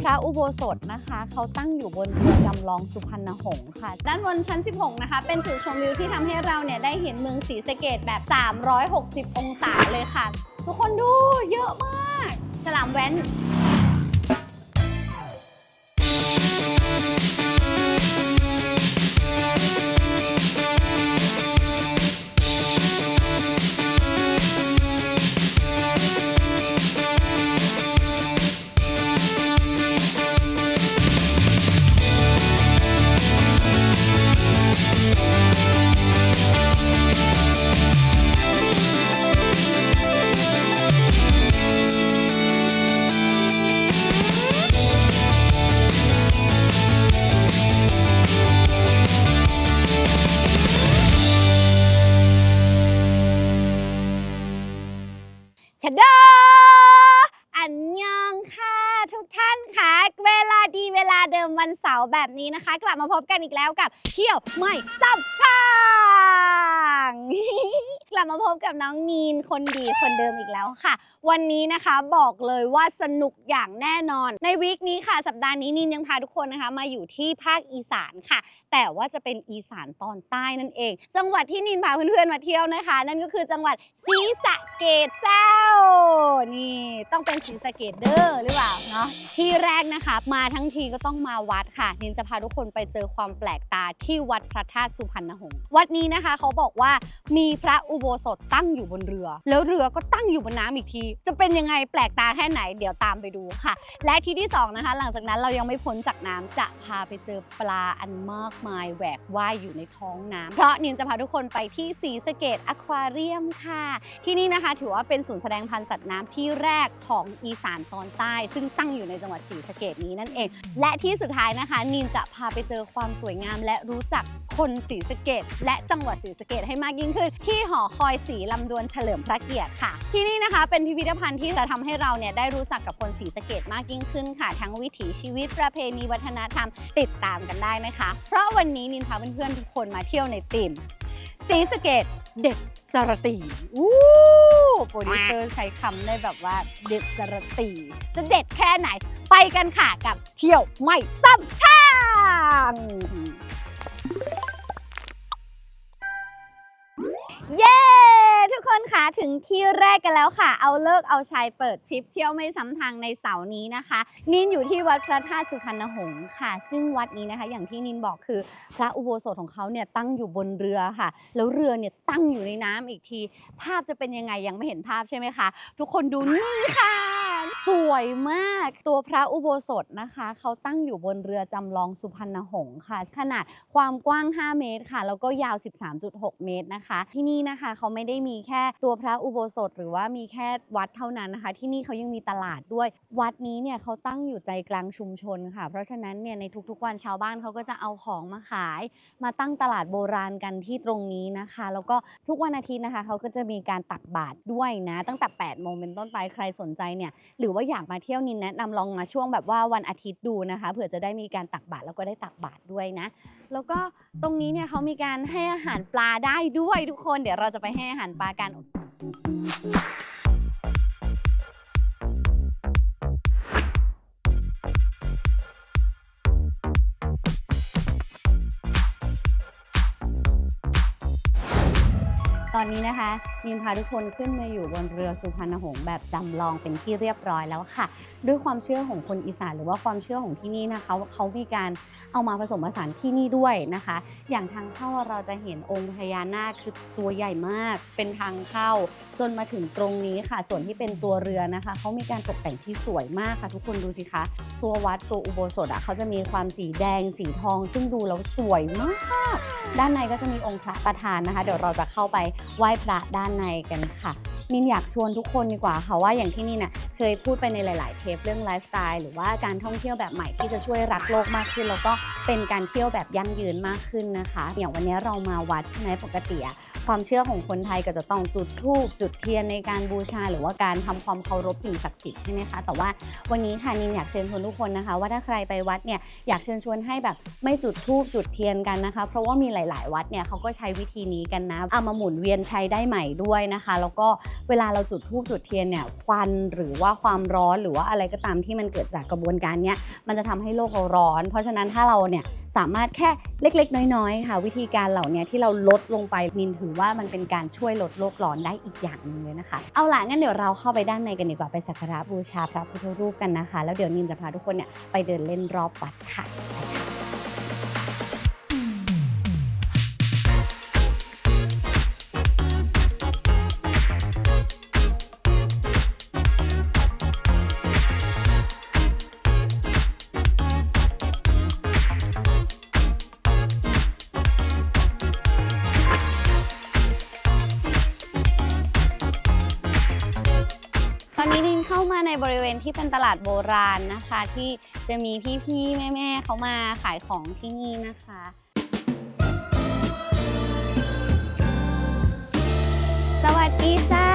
พระอุโบสถนะคะ เขาตั้งอยู่บนเรือจำลองสุพรรณหงษ์ค่ะ ด้านบนชั้น 16 นะคะ เป็นจุดชมวิวที่ทำให้เราเนี่ยได้เห็นเมืองศรีสะเกดแบบ 360 องศาเลยค่ะ ทุกคนดูเยอะมาก ฉลามแว้น ลับมาพบกันอีกแล้วกับเที่ยวไม่ซับทาง ลับมาพบกับน้องนีนคนดีคนเดิมอีกแล้วค่ะ วันนี้นะคะบอกเลยว่าสนุกอย่างแน่นอน ในวีคนี้ค่ะ สัปดาห์นี้นีนยังพาทุกคนนะคะ มาอยู่ที่ภาคอีสานค่ะ แต่ว่าจะเป็นอีสานตอนใต้นั่นเอง จังหวัดที่นินพาเพื่อนๆมาเที่ยวนะคะ นั่นก็คือจังหวัดศรีสะเกดเจ้า นี่ต้องเป็นศรีสะเกดเด้อหรือเปล่าเนาะที่แรกนะคะ มาทั้งทีก็ต้องมาวัดค่ะนินจะพาทุกคนไปเจอความแปลกตาที่วัดพระธาตุสุพรรณหงษ์วัดนี้นะคะเขาบอกว่ามีพระอุโบสถตั้งอยู่บนเรือ แล้วเรือก็ตั้งอยู่บนน้ำอีกที จะเป็นยังไงแปลกตาแค่ไหนเดี๋ยวตามไปดูค่ะ และที่ที่สองนะคะ หลังจากนั้นเรายังไม่พ้นจากน้ำจะพาไปเจอปลาอันมากมายแหวกว่ายอยู่ในท้องน้ำเพราะนินจะพาทุกคนไปที่ศรีสเกดอควาเรียมค่ะ ที่นี่นะคะถือว่าเป็นศูนย์แสดงพันธุ์สัตว์น้ำที่แรกของอีสานตอนใต้ ซึ่งตั้งอยู่ในจังหวัดศรีสะเกดนี้นั่นเอง และที่สุดท้ายนะคะ นินจะพาไปเจอความสวยงาม และรู้จักคนศรีสะเกดและจังหวัดศรีสะเกดให้มากยิ่งขึ้น ที่หอคอยศรีลำดวนเฉลิมพระเกียรติค่ะ ที่นี่นะคะเป็นพิพิธภัณฑ์ที่จะทำให้เราเนี่ยได้รู้จักกับคนศรีสะเกดมากยิ่งขึ้นค่ะ ทั้งวิถีชีวิตประเพณีวัฒนธรรมติดตามกันได้นะคะ เพราะวันนี้นินพาเพื่อนๆทุกคนมาเที่ยวในติมศรีสะเกดเด็ดสรตีอู้โปรดิวเซอร์ใช้คำได้แบบว่าเด็ดสรตีจะเด็ดแค่ไหน ไปกันค่ะกับเที่ยวไม่ซ้ำทาง เย้ ทุกคนคะถึงที่แรกกันแล้วค่ะ เอาเลิกเอาชัยเปิดทริปเที่ยวไม่ซ้ำทางในเสาร์นี้นะคะ นินอยู่ที่วัดพระธาตุสุพรรณหงษ์ค่ะ ซึ่งวัดนี้นะคะ อย่างที่นินบอกคือพระอุโบสถของเขาเนี่ยตั้งอยู่บนเรือค่ะ แล้วเรือเนี่ยตั้งอยู่ในน้ำอีกที ภาพจะเป็นยังไงยังไม่เห็นภาพใช่ไหมคะ ทุกคนดูนี่ค่ะ สวยมากตัวพระอุโบสถนะคะ เขาตั้งอยู่บนเรือจำลองสุพรรณหงษ์ค่ะ ขนาดความกว้าง 5 เมตรค่ะ แล้วก็ยาว 13.6 เมตรนะคะ ที่นี่นะคะเขาไม่ได้มีแค่ตัวพระอุโบสถ หรือว่ามีแค่วัดเท่านั้นนะคะ ที่นี่เขายังมีตลาดด้วย วัดนี้เนี่ยเขาตั้งอยู่ใจกลางชุมชนค่ะ เพราะฉะนั้นเนี่ยในทุกๆวันชาวบ้านเขาก็จะเอาของมาขาย มาตั้งตลาดโบราณกันที่ตรงนี้นะคะ แล้วก็ทุกวันอาทิตย์นะคะเขาก็จะมีการตักบาตรด้วยนะ ตั้งแต่8โมงเป็นต้นไปใครสนใจเนี่ยหรือว่าอยากมาเที่ยวนินแนะนำลองมาช่วงแบบว่าวันอาทิตย์ดูนะคะเผื่อจะได้มีการตักบาตรแล้วก็ได้ตักบาตรด้วยนะ แล้วก็ตรงนี้เนี่ยเขามีการให้อาหารปลาได้ด้วยทุกคน เดี๋ยวเราจะไปให้อาหารปลากัน อนนี้นะคะนินพาทุกคนขึ้นมาอยู่บนเรือสุพรรณหงษ์แบบจำลองเป็นที่เรียบร้อยแล้วค่ะ ด้วยความเชื่อของคนอีสานหรือว่าความเชื่อของที่นี่นะคะว่าเขามีการเอามาผสมผสานที่นี่ด้วยนะคะ อย่างทางเข้าเราจะเห็นองค์พญานาคคือตัวใหญ่มาก เป็นทางเข้าจนมาถึงตรงนี้ค่ะ ส่วนที่เป็นตัวเรือนะคะเขามีการตกแต่งที่สวยมากค่ะ ทุกคนดูสิคะตัววัดตัวอุโบสถอะเขาจะมีความสีแดงสีทอง ซึ่งดูแล้วสวยมาก ด้านในก็จะมีองค์พระประธานนะคะ เดี๋ยวเราจะเข้าไปไหว้พระด้านในกันค่ะ นินอยากชวนทุกคนดีกว่าค่ะว่าอย่างที่นี่น่ะเคยพูดไปในหลาย ๆ เทปเรื่องไลฟ์สไตล์หรือว่าการท่องเที่ยวแบบใหม่ที่จะช่วยรักโลกมากขึ้น แล้วก็เป็นการเที่ยวแบบยั่งยืนมากขึ้นนะคะ อย่างวันนี้เรามาวัดใช่ไหมปกติอะความเชื่อของคนไทยก็จะต้องจุดธูปจุดเทียนในการบูชา หรือว่าการทำความเคารพสิ่งศักดิ์สิทธิ์ใช่ไหมคะแต่ว่าวันนี้ค่ะนินอยากเชิญชวนทุกคนนะคะ ว่าถ้าใครไปวัดเนี่ยอยากเชิญชวนให้แบบไม่จุดธูปจุดเทียนกันนะคะ เพราะว่ามีหลาย ๆ วัดเนี่ยเขาก็ใช้วิธีนี้กันนะเอามาหมุนเวียนใช้ได้ใหม่ด้วยนะคะ แล้วก็เวลาเราจุดธูปจุดเทียนเนี่ยควันหรือว่าความร้อนหรือว่าอะไรก็ตามที่มันเกิดจากกระบวนการเนี้ยมันจะทำให้โลกเราร้อน เพราะฉะนั้นถ้าเราเนี่ยสามารถแค่เล็ก ๆ น้อยๆค่ะ วิธีการเหล่านี้ที่เราลดลงไปนินถือว่ามันเป็นการช่วยลดโลกร้อนได้อีกอย่างหนึ่งเลยนะคะ เอาล่ะงั้นเดี๋ยวเราเข้าไปด้านในกันดีกว่าไปสักการะบูชาพระพุทธรูปกันนะคะ แล้วเดี๋ยวนินจะพาทุกคนเนี่ยไปเดินเล่นรอบวัดค่ะ ที่เป็นตลาดโบราณนะคะ ที่จะมีพี่ๆแม่ๆเขามาขายของที่นี่นะคะสวัสดีจ้า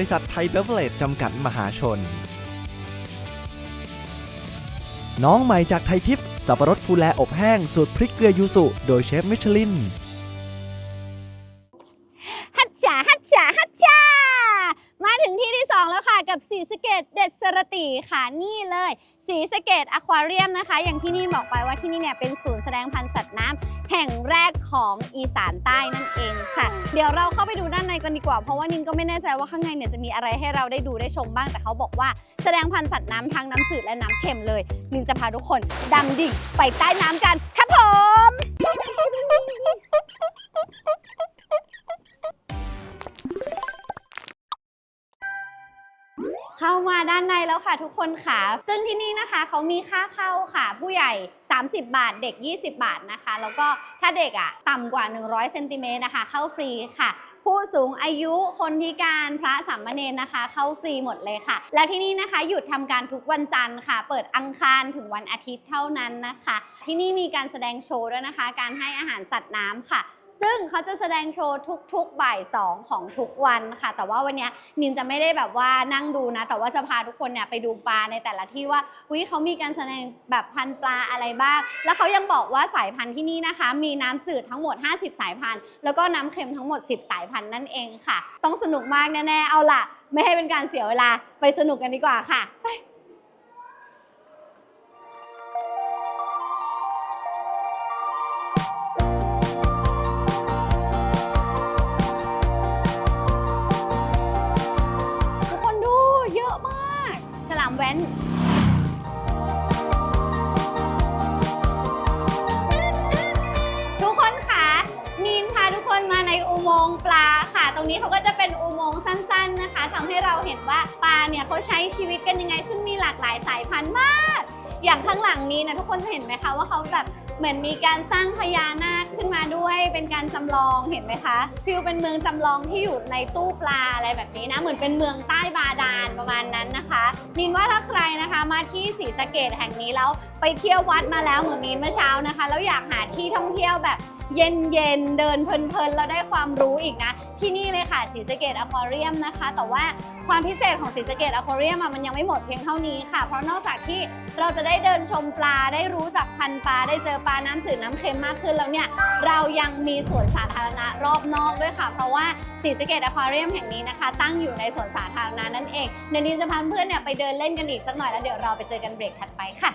ริษัทไทยเบเวอเรจจำกัดมหาชน น้องใหม่จากไทยทิพย์สับปะรดภูแลอบแห้งสูตรพริกเกลือยูสุ โดยเชฟมิชลิน สีค่ะนี่เลยสีสเกตอควาเรียมนะคะ อย่างที่นี่บอกไปว่าที่นี่เนี่ยเป็นศูนย์แสดงพันธุ์สัตว์น้ำแห่งแรกของอีสานใต้นั่นเองค่ะ เดี๋ยวเราเข้าไปดูด้านในกันดีกว่า เพราะว่านินก็ไม่แน่ใจว่าข้างในเนี่ยจะมีอะไรให้เราได้ดูได้ชมบ้างแต่เขาบอกว่า แสดงพันธุ์สัตว์น้ำทั้งน้ำจืดและน้ำเค็มเลย นินจะพาทุกคนดำดิ่งไปใต้น้ำกันครับผม เข้ามาด้านในแล้วค่ะทุกคนค่ะ ซึ่งที่นี่นะคะเขามีค่าเข้าค่ะ ผู้ใหญ่ 30 บาท เด็ก 20 บาทนะคะ แล้วก็ถ้าเด็กอะต่ำกว่า 100เซนติเมตรนะคะ เข้าฟรีค่ะ ผู้สูงอายุคนพิการพระสามเณรนะคะ เข้าฟรีหมดเลยค่ะ และที่นี่นะคะหยุดทำการทุกวันจันทร์ค่ะ เปิดอังคารถึงวันอาทิตย์เท่านั้นนะคะ ที่นี่มีการแสดงโชว์ด้วยนะคะ การให้อาหารสัตว์น้ำค่ะ ซึ่งเขาจะแสดงโชว์ทุกๆบ่ายสองของทุกวันค่ะ แต่ว่าวันนี้นินจะไม่ได้แบบว่านั่งดูนะ แต่ว่าจะพาทุกคนเนี่ยไปดูปลาในแต่ละที่ว่าวิเขามีการแสดงแบบพันธุ์ปลาอะไรบ้าง แล้วเขายังบอกว่าสายพันธุ์ที่นี่นะคะ มีน้ำจืดทั้งหมด 50 สายพันธุ์ แล้วก็น้ำเค็มทั้งหมด 10 สายพันธุ์นั่นเองค่ะ ต้องสนุกมากแน่ๆ เอาล่ะ ไม่ให้เป็นการเสียเวลาไปสนุกกันดีกว่าค่ะไป ว้นทุกคนค่ะนีนพาทุกคนมาในอุโมงค์ปลาค่ะ ตรงนี้เขาก็จะเป็นอุโมงค์สั้น ๆนะคะทำให้เราเห็นว่าปลาเนี่ยเขาใช้ชีวิตกันยังไง ซึ่งมีหลากหลายสายพันธุ์มาก อย่างข้างหลังนี้นะทุกคนจะเห็นไหมคะว่าเขาแบบเหมือนมีการสร้างพญานาค ขึ้นมาด้วยเป็นการจำลองเห็นไหมคะฟิลเป็นเมืองจำลองที่อยู่ในตู้ปลาอะไรแบบนี้นะเหมือนเป็นเมืองใต้บาดาลประมาณนั้นนะคะ นินว่าถ้าใครนะคะมาที่ศรีสะเกดแห่งนี้แล้ว ไปเที่ยววัดมาแล้วเหมือนนินเมื่อเช้านะคะ แล้วอยากหาที่ท่องเที่ยวแบบเย็นๆเดินเพลินๆ แล้วได้ความรู้อีกนะ ที่นี่เลยค่ะศรีสะเกดอควาเรียมนะคะ แต่ว่าความพิเศษของศรีสะเกดอควาเรียมมันยังไม่หมดเพียงเท่านี้ค่ะ เพราะนอกจากที่เราจะได้เดินชมปลาได้รู้จักพันปลาได้เจอปลาน้ำจืดน้ำเค็มมากขึ้นแล้วเนี่ยเรายังมีสวนสาธารณะรอบนอกด้วยค่ะ เพราะว่าศรีสะเกดอควาเรียมแห่งนี้นะคะ ตั้งอยู่ในสวนสาธารณะนั่นเองเดี๋ยวนี้จะพาเพื่อนเนี่ยไปเดินเล่นกันอีกสักหน่อยแล้วเดี๋ยวเราไปเจอกันเบรกถัดไปค่ะ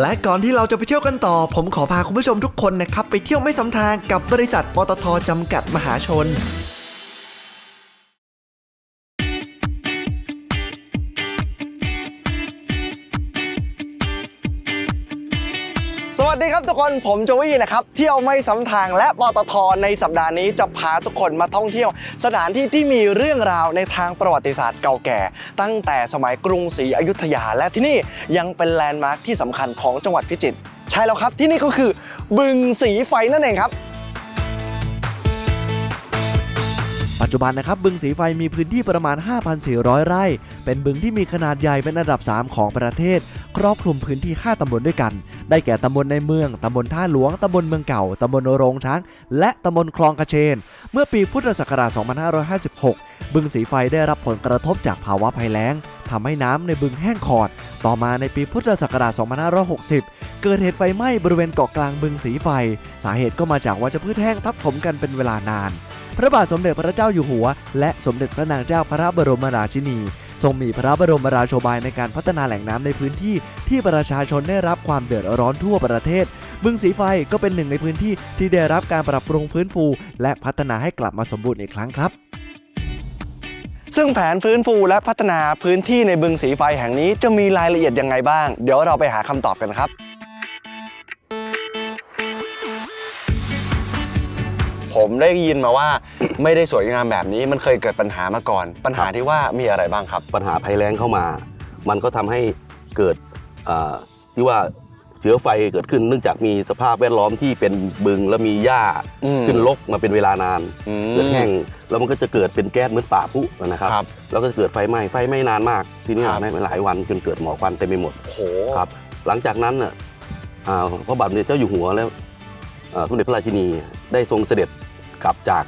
และก่อนที่เราจะไปเที่ยวกันต่อ ผมขอพาคุณผู้ชมทุกคนนะครับ ไปเที่ยวไม่ซ้ำทางกับบริษัทปตทจำกัดมหาชน ดีครับทุกคนผมโจวี่นะครับเที่ยวไม่ซ้ำทางและปตทในสัปดาห์นี้จะพาทุกคนมาท่องเที่ยว สถานที่ที่มีเรื่องราวในทางประวัติศาสตร์เก่าแก่ ตั้งแต่สมัยกรุงศรีอยุธยา และที่นี่ยังเป็นแลนด์มาร์คที่สำคัญของจังหวัดพิจิตรใช่แล้วครับที่นี่ก็คือบึงสีไฟนั่นเองครับ จจุบันนะครับบึงสีไฟมีพื้นที่ประมาณ 5,400 ไร่ เป็นบึงที่มีขนาดใหญ่เป็นอันดับ 3 ของประเทศ ครอบคลุมพื้นที่ 5 ตำบลด้วยกัน ได้แก่ตำบลในเมือง ตำบลท่าหลวง ตำบลเมืองเก่า ตำบลโรงช้าง และตำบลคลองกระเชน เมื่อปีพุทธศักราช 2556 บึงสีไฟได้รับผลกระทบจากภาวะภัยแล้งทำให้น้ำในบึงแห้งขอด ต่อมาในปีพุทธศักราช 2560 เกิดเหตุไฟไหม้บริเวณเกาะกลางบึงสีไฟ สาเหตุก็มาจากวัชพืชแห้งทับถมกันเป็นเวลานาน พระบาทสมเด็จพระเจ้าอยู่หัว และสมเด็จพระนางเจ้าพระบรมราชินี ทรงมีพระบรมราโชบายในการพัฒนาแหล่งน้ำในพื้นที่ที่ประชาชนได้รับความเดือดร้อนทั่วประเทศบึงสีไฟก็เป็นหนึ่งในพื้นที่ที่ได้รับการปรับปรุงฟื้นฟู และพัฒนาให้กลับมาสมบูรณ์อีกครั้งครับซึ่งแผนฟื้นฟูและพัฒนาพื้นที่ในบึงสีไฟแห่งนี้จะมีรายละเอียดยังไงบ้าง เดี๋ยวเราไปหาคำตอบกันครับ ผมได้ยินมาว่า ไม่ได้สวยงามแบบนี้มันเคยเกิดปัญหามาก่อน ปัญหาที่ว่ามีอะไรบ้างครับ ปัญหาภัยแล้งเข้ามา มันก็ทำให้เกิดอ่าที่ว่าเชื้อไฟเกิดขึ้นเนื่องจากมีสภาพแวดล้อมที่เป็นบึงและมีหญ้าอืม ขึ้นรกมาเป็นเวลานาน อืม เกิดแห้งแล้วมันก็จะเกิดเป็นแก๊สเหมือนป่าพุนะครับ ครับแล้วก็จะเกิดไฟไหม้ไฟไหม้นานมากทีนี้ครับไหม้หลายวันจนเกิดหมอกควันเต็มไปหมดโอ้โห ครับ หลังจากนั้นน่ะอ่าพระบาทสมเด็จเจ้าอยู่หัวแล้วอ่า สมเด็จพระราชินีได้ทรงเสด็จกลับจาก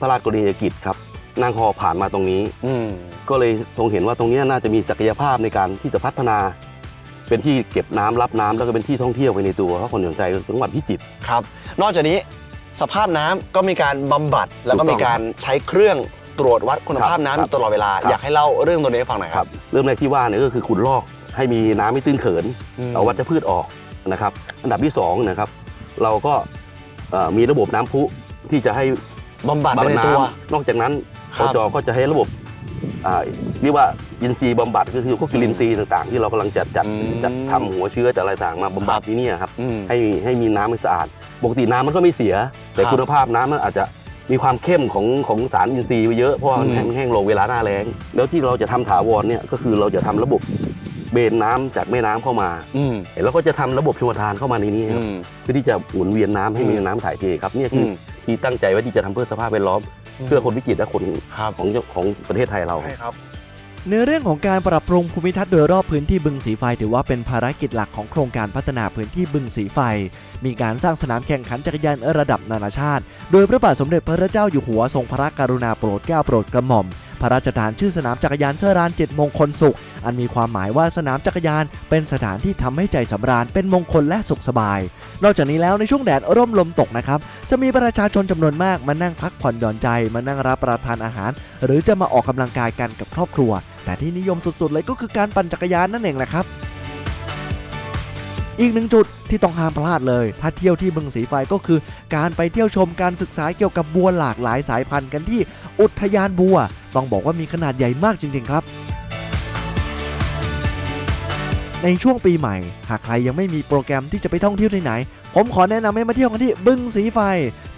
พระราชกรณียกิจครับนั่งฮอผ่านมาตรงนี้อืมก็เลยทรงเห็นว่าตรงเนี้ยน่าจะมีศักยภาพในการที่จะพัฒนา เป็นที่เก็บน้ำรับน้ำแล้วก็เป็นที่ท่องเที่ยวไปในตัวเพราะคนสนใจจังหวัดพิจิตรครับ นอกจากนี้สภาพน้ำก็มีการบำบัด แล้วก็ถูกต้มีองการใช้เครื่องตรวจวัดคุณภาพน้ำคอรับยู่ตลอดเวลาครับอยากให้เล่าเรื่องตัวนี้ให้ฟังหน่อยคครัรับบเริ่มแรกที่ว่าเนี่ยก็คือขุดลอกให้มีน้ำไม่ตื้นเขินอืมเอาวัชพืชออกนะครับ อันดับที่สองนะครับ เราก็เอ่อมีระบบน้ำพุที่จะให้บำบัดไปบำบัดในน้ตัวำนอกจากนั้นคปรับ จก็จะให้ระบบอ่าเรียกว่าอินทรีย์บำบัดก็คือพวกจุลินทรีย์ต่างๆ ที่เรากำลังจัดจัดอืมจัดทำหัวเชื้อจัดอะไรต่างมาบำบัดครับ ที่เนี่ยครับอืม ให้ให้มีน้ำให้สะอาด ปกติน้ำมันก็ไม่เสีย แต่ครับคุณภาพน้ำมันอาจจะมีความเข้มของของสารอินทรีย์เยอะเพราะว่ามันอืมแห้งแห้งลงเวลาหน้าแล้งแล้วที่เราจะทำถาวรเนี่ยก็คือเราจะทำระบบ เบนน้ำจากแม่น้ำเข้ามาอืมแล้วก็จะทำระบบชลทานเข้ามาในนี้ครับอืมเพื่อที่จะหมุนเวียนน้ำให้มีอืมน้ำถ่ายเทครับเนี่ยคืออมที่ตั้งใจไว้ที่จะทำเพื่อสภาพแวดล้อม เพื่อคนพิจิตรและคนครับของเจ้าของประเทศไทยเราใช่ครับในเรื่องของการปรับปรุงภูมิทัศน์โดยรอบพื้นที่บึงสีไฟ ถือว่าเป็นภารกิจหลักของโครงการพัฒนาพื้นที่บึงสีไฟ มีการสร้างสนามแข่งขันจักรยานระดับนานาชาติ โดยพระบาทสมเด็จพระเจ้าอยู่หัวทรงพระกรุณาโปรดเกล้าโปรดกระหม่อม พระราชทานชื่อสนามจักรยานเสอรานเจ็ดมงคลสุข อันมีความหมายว่าสนามจักรยานเป็นสถานที่ทำให้ใจสำราญเป็นมงคลและสุขสบาย นอกจากนี้แล้วในช่วงแดดร่มลมตกนะครับ จะมีประชาชนจำนวนมากมานั่งพักผ่อนหย่อนใจ มานั่งรับประทานอาหาร หรือจะมาออกกำลังกายกันกับครอบครัว แต่ที่นิยมสุดๆเลยก็คือการปั่นจักรยานนั่นเองแหละครับ อีกหนึ่งจุดที่ต้องห้ามพลาดเลย ถ้าเที่ยวที่บึงสีไฟก็คือ การไปเที่ยวชมการศึกษาเกี่ยวกับบัวหลากหลายสายพันธุ์กันที่อุทยานบัว ต้องบอกว่ามีขนาดใหญ่มากจริงๆครับในช่วงปีใหม่ หากใครยังไม่มีโปรแกรมที่จะไปท่องเที่ยวที่ไหน ผมขอแนะนำให้มาเที่ยวกันที่บึงสีไฟ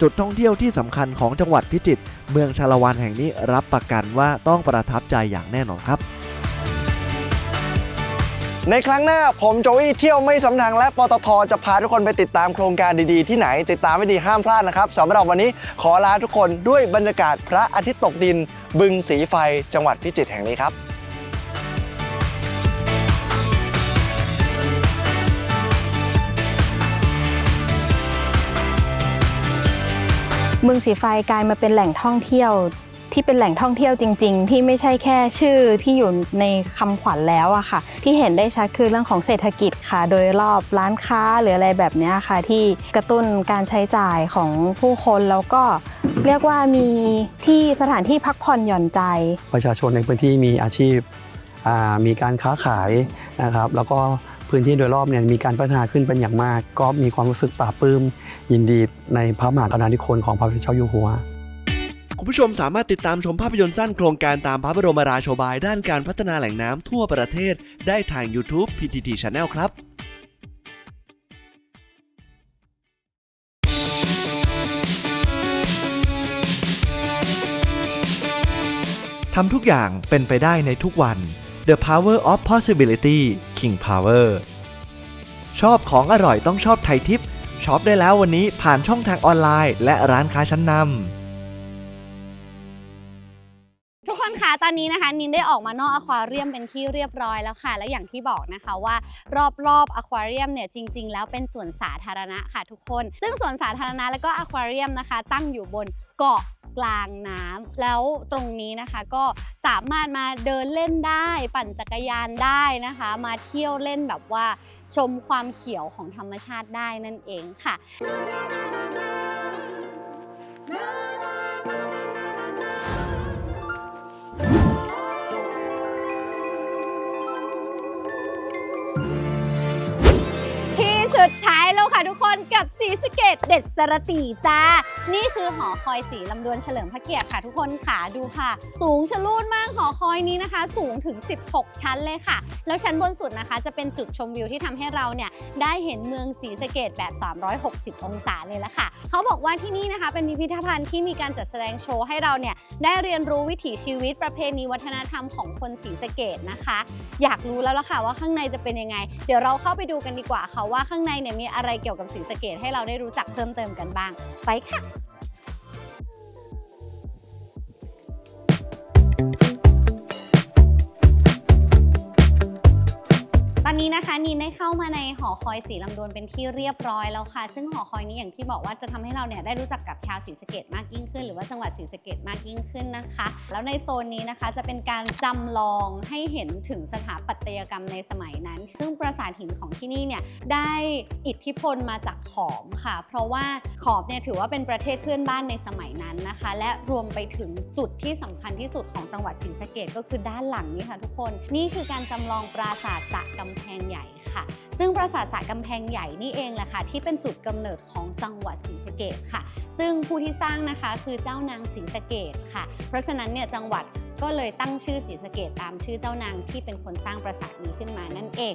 จุดท่องเที่ยวที่สำคัญของจังหวัดพิจิตร เมืองชาละวันแห่งนี้รับประกันว่าต้องประทับใจอย่างแน่นอนครับ ในครั้งหน้าผมโจวี่เที่ยวไม่สำทางและปตทจะพาทุกคนไปติดตามโครงการดีๆที่ไหน ติดตามไม่ดีห้ามพลาดนะครับสำหรับวันนี้ขอลาทุกคนด้วยบรรยากาศพระอาทิตย์ตกดิน บึงสีไฟจังหวัดพิจิตรแห่งนี้ครับบึงสีไฟกลายมาเป็นแหล่งท่องเที่ยว ที่เป็นแหล่งท่องเที่ยวจริง ๆ ที่ไม่ใช่แค่ชื่อที่อยู่ในคำขวัญแล้วอะค่ะ ที่เห็นได้ชัดคือเรื่องของเศรษฐกิจค่ะ โดยรอบร้านค้าหรืออะไรแบบนี้ค่ะ ที่กระตุ้นการใช้จ่ายของผู้คนแล้วก็เรียกว่ามีที่สถานที่พักผ่อนหย่อนใจ ประชาชนในพื้นที่มีอาชีพมีการค้าขายนะครับ แล้วก็พื้นที่โดยรอบเนี่ยมีการพัฒนาขึ้นเป็นอย่างมาก ก็มีความรู้สึกปลาบปลื้มยินดีในพระมหากรุณาธิคุณของพระพุทธเจ้าอยู่หัว คุณผู้ชมสามารถติดตามชมภาพยนตร์สั้นโครงการตามพระบรมราโชบาย ด้านการพัฒนาแหล่งน้ำทั่วประเทศ ได้ทาง YouTube PTT Channel ครับทำทุกอย่างเป็นไปได้ในทุกวัน The Power of Possibility King Power ชอบของอร่อยต้องชอบไทยทิปช็อปได้แล้ววันนี้ผ่านช่องทางออนไลน์ และร้านค้าชั้นนำ ตอนนี้นะคะนินได้ออกมานอกอควาเรียมเป็นที่เรียบร้อยแล้วค่ะ และอย่างที่บอกนะคะว่ารอบๆอควาเรียมเนี่ยจริง ๆ แล้วเป็นสวนสาธารณะค่ะทุกคน ซึ่งสวนสาธารณะแล้วก็อควาเรียมนะคะ ตั้งอยู่บนเกาะกลางน้ำแล้วตรงนี้นะคะก็สามารถมาเดินเล่นได้ ปั่นจักรยานได้นะคะ มาเที่ยวเล่นแบบว่าชมความเขียวของธรรมชาติได้นั่นเองค่ะ สุดท้ายแล้วค่ะทุกคนกับสีสเกตเด็ดสระตีจ้า นี่คือหอคอยสีลำดวนเฉลิมพระเกียรติค่ะทุกคนค่ะดูค่ะ สูงชะลูดมากหอคอยนี้นะคะ สูงถึง 16 ชั้นเลยค่ะ แล้วชั้นบนสุดนะคะ จะเป็นจุดชมวิวที่ทำให้เราเนี่ยได้เห็นเมืองสีสเกตแบบ 360 องศาเลยละค่ะ เขาบอกว่าที่นี่นะคะ เป็นพิพิธภัณฑ์ที่มีการจัดแสดงโชว์ให้เราเนี่ยได้เรียนรู้วิถีชีวิตประเพณีวัฒนธรรมของคนสีสเกตนะคะ อยากรู้แล้วล่ะค่ะว่าข้างในจะเป็นยังไง เดี๋ยวเราเข้าไปดูกันดีกว่าค่ะว่าข้างในเนี่ยมีอะไรเกี่ยวกับสีสะเกตให้เราได้รู้จักเพิ่มเติมกันบ้าง ไปค่ะ อนนี้นะคะนีนได้เข้ามาในหอคอยสีลำดวนเป็นที่เรียบร้อยแล้วค่ะ ซึ่งหอคอยนี้อย่างที่บอกว่าจะทำให้เราเนี่ยได้รู้จักกับชาวศรีสะเกดมากยิ่งขึ้น หรือว่าจังหวัดศรีสะเกดมากยิ่งขึ้นนะคะ แล้วในโซนนี้นะคะจะเป็นการจำลองให้เห็นถึงสถาปัตยกรรมในสมัยนั้น ซึ่งปราสาทหินของที่นี่เนี่ยได้อิทธิพลมาจากขอมค่ะ เพราะว่าขอมเนี่ยถือว่าเป็นประเทศเพื่อนบ้านในสมัยนั้นนะคะ และรวมไปถึงจุดที่สำคัญที่สุดของจังหวัดศรีสะเกดก็คือด้านหลังนี้ค่ะทุกคน นี่คือการจำลองปราสาทสระกำแพงใหญ่ค่ะ ซึ่งปราสาทสระกำแพงใหญ่นี่เองแหละค่ะที่เป็นจุดกำเนิดของจังหวัดศรีสะเกดค่ะ ซึ่งผู้ที่สร้างนะคะคือเจ้านางศรีสะเกดค่ะ เพราะฉะนั้นเนี่ยจังหวัดก็เลยตั้งชื่อศรีสะเกดตามชื่อเจ้านางที่เป็นคนสร้างปราสาทนี้ขึ้นมานั่นเอง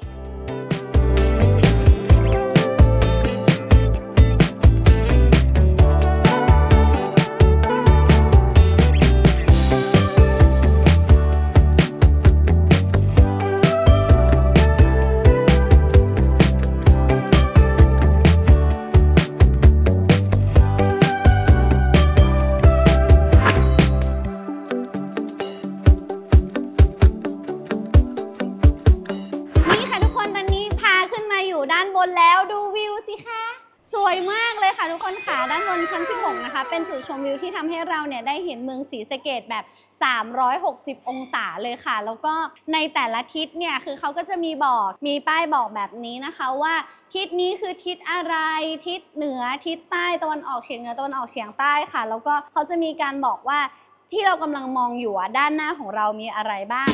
เราเนี่ยได้เห็นเมืองศรีสะเกดแบบ 360 องศาเลยค่ะ แล้วก็ในแต่ละทิศเนี่ยคือเขาก็จะมีบอกมีป้ายบอกแบบนี้นะคะว่าทิศนี้คือทิศอะไรทิศเหนือทิศใต้ตะวันออกเฉียงเหนือตะวันออกเฉียงใต้ค่ะ แล้วก็เขาจะมีการบอกว่าที่เรากำลังมองอยู่อะด้านหน้าของเรามีอะไรบ้าง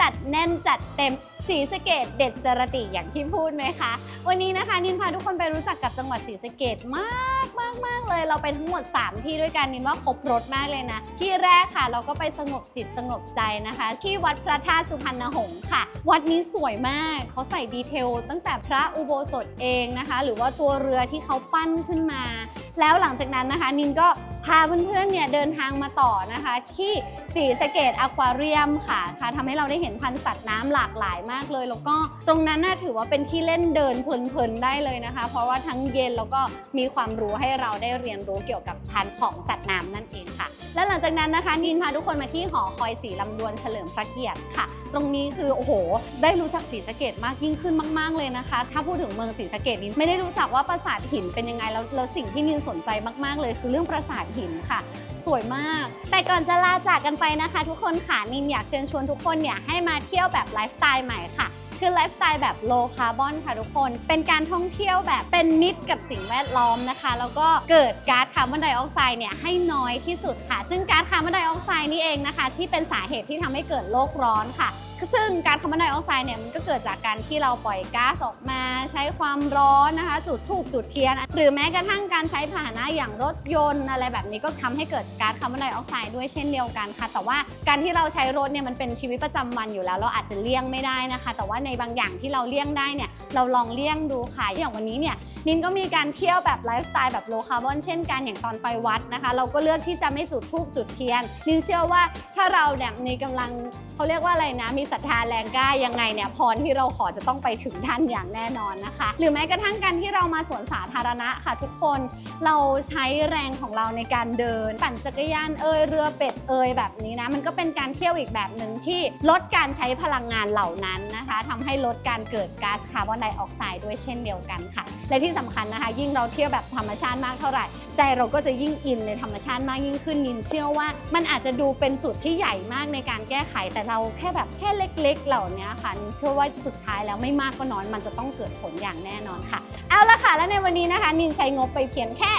จัดแน่นจัดเต็มสีสะเกดเด็ดจรติอย่างที่พูดไหมคะ วันนี้นะคะนินพาทุกคนไปรู้จักกับจังหวัดศรีสะเกดมากมากมากเลย เราไปทั้งหมด 3 ที่ด้วยกันนินว่าครบรถมากเลยนะ ที่แรกค่ะ เราก็ไปสงบจิตสงบใจนะคะ ที่วัดพระธาตุสุพรรณหงษ์ค่ะ วัดนี้สวยมากเขาใส่ดีเทลตั้งแต่พระอุโบสถเองนะคะ หรือว่าตัวเรือที่เขาปั้นขึ้นมา แล้วหลังจากนั้นนะคะนินก็พาเพื่อนๆเนี่ยเดินทางมาต่อนะคะ ที่สีสเกตอควาเรียมค่ะค่ะทำให้เราได้เห็นพันธุ์สัตว์น้ำหลากหลายมากเลย แล้วก็ตรงนั้นน่าถือว่าเป็นที่เล่นเดินเพลินๆได้เลยนะคะ เพราะว่าทั้งเย็นแล้วก็มีความรู้ให้เราได้เรียนรู้เกี่ยวกับพันธุ์ของสัตว์น้ำนั่นเองค่ะ และหลังจากนั้นนะคะนินพาทุกคนมาที่หอคอยสีลำดวนเฉลิมพระเกียรติค่ะ ตรงนี้คือโอ้โห ได้รู้จักศรีสะเกดมากยิ่งขึ้นมาก ๆเลยนะคะ ถ้าพูดถึงเมืองศรีสะเกดนี้ไม่ได้รู้จักว่าปราสาทหินเป็นยังไงแล้วแล้วสิ่งที่นินสนใจมาก ๆ เลยคือเรื่องปราสาทหินค่ะสวยมาก แต่ก่อนจะลาจากกันไปนะคะ ทุกคนค่ะนินอยากเชิญชวนทุกคนเนี่ยให้มาเที่ยวแบบไลฟ์สไตล์ใหม่ค่ะ คือไลฟ์สไตล์แบบโลคาร์บอนค่ะทุกคน เป็นการท่องเที่ยวแบบเป็นมิตรกับสิ่งแวดล้อมนะคะ แล้วก็เกิดก๊าซคาร์บอนไดออกไซด์เนี่ยให้น้อยที่สุดค่ะ ซึ่งก๊าซคาร์บอนไดออกไซด์นี่เองนะคะ ที่เป็นสาเหตุที่ทำให้เกิดโลกร้อนค่ะ ซึ่งการคาร์บอนไดออกไซด์เนี่ยมันก็เกิดจากการที่เราปล่อยก๊าซออกมาใช้ความร้อนนะคะ จุดธูปจุดเทียน หรือแม้กระทั่งการใช้พาหนะอย่างรถยนต์อะไรแบบนี้ก็ทำให้เกิดก๊าซคาร์บอนไดออกไซด์ด้วยเช่นเดียวกันค่ะ แต่ว่าการที่เราใช้รถเนี่ยมันเป็นชีวิตประจำวันอยู่แล้ว เราอาจจะเลี่ยงไม่ได้นะคะ แต่ว่าในบางอย่างที่เราเลี่ยงได้เนี่ยเราลองเลี่ยงดูค่ะอย่างวันนี้เนี่ยนินก็มีการเที่ยวแบบไลฟ์สไตล์แบบโลคาร์บอนเช่นกันอย่างตอนไปวัดนะคะ เราก็เลือกที่จะไม่จุดธูปจุดเทียน นินเชื่อว่าถ้าเราเนี่ยมีกำลังเขาเรียกว่าอะไรนะมีศรัทธาแรงกล้ายังไงเนี่ยพรที่เราขอจะต้องไปถึงท่านอย่างแน่นอนนะคะ หรือแม้กระทั่งการที่เรามาสวนสาธารณะค่ะ ทุกคนเราใช้แรงของเราในการเดิน ปั่นจักรยานเอยเรือเป็ดเอยแบบนี้นะ มันก็เป็นการเที่ยวอีกแบบหนึ่งที่ลดการใช้พลังงานเหล่านั้นนะคะทำให้ลดการเกิดก๊าซคาร์บอนไดออกไซด์ด้วยเช่นเดียวกันค่ะ และที่สำคัญนะคะ ยิ่งเราเที่ยวแบบธรรมชาติมากเท่าไหร่ ใจเราก็จะยิ่งอินในธรรมชาติมากยิ่งขึ้นยินเชื่อว่า มันอาจจะดูเป็นจุดที่ใหญ่มากในการแก้ไขแต่เราแค่แบบแค่เล็กๆ เหล่านี้ค่ะนินเชื่อว่าสุดท้ายแล้วไม่มากก็น้อยมันจะต้องเกิดผลอย่างแน่นอนค่ะ เอาละค่ะ และในวันนี้นะคะ นินใช้งบไปเพียงแค่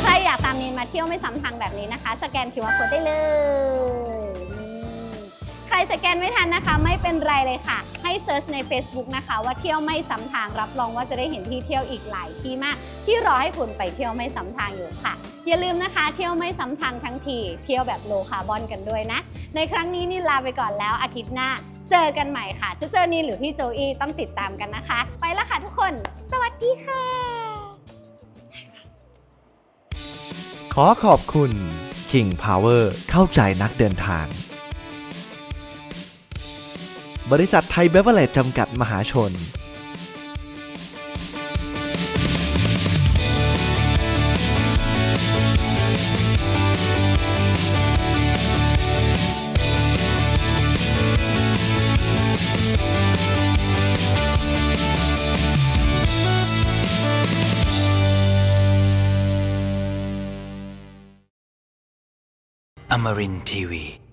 ใครอยากตามนินมาเที่ยวไม่ซ้ำทางแบบนี้นะคะ สแกน QR code ได้เลย รสแกนไม่ทันนะคะ ไม่เป็นไรเลยค่ะ ให้เซิร์ชใน Facebook นะคะ ว่าเที่ยวไม่ซ้ำทางรับรองว่าจะได้เห็นที่เที่ยวอีกหลายที่มาก ที่รอให้คุณไปเที่ยวไม่ซ้ำทางอยู่ค่ะ อย่าลืมนะคะ เที่ยวไม่ซ้ำทางทั้งทีเที่ยวแบบโลคาร์บอนกันด้วยนะ ในครั้งนี้นี่ลาไปก่อนแล้วอาทิตย์หน้า เจอกันใหม่ค่ะ จะเจอนีหรือพี่โจอี้ต้องติดตามกันนะคะ ไปแล้วค่ะทุกคน สวัสดีค่ะ ขอขอบคุณ King Power เข้าใจนักเดินทาง บริษัทไทยเบเวอร์เลจจำกัดมหาชน Amarin Tiwi.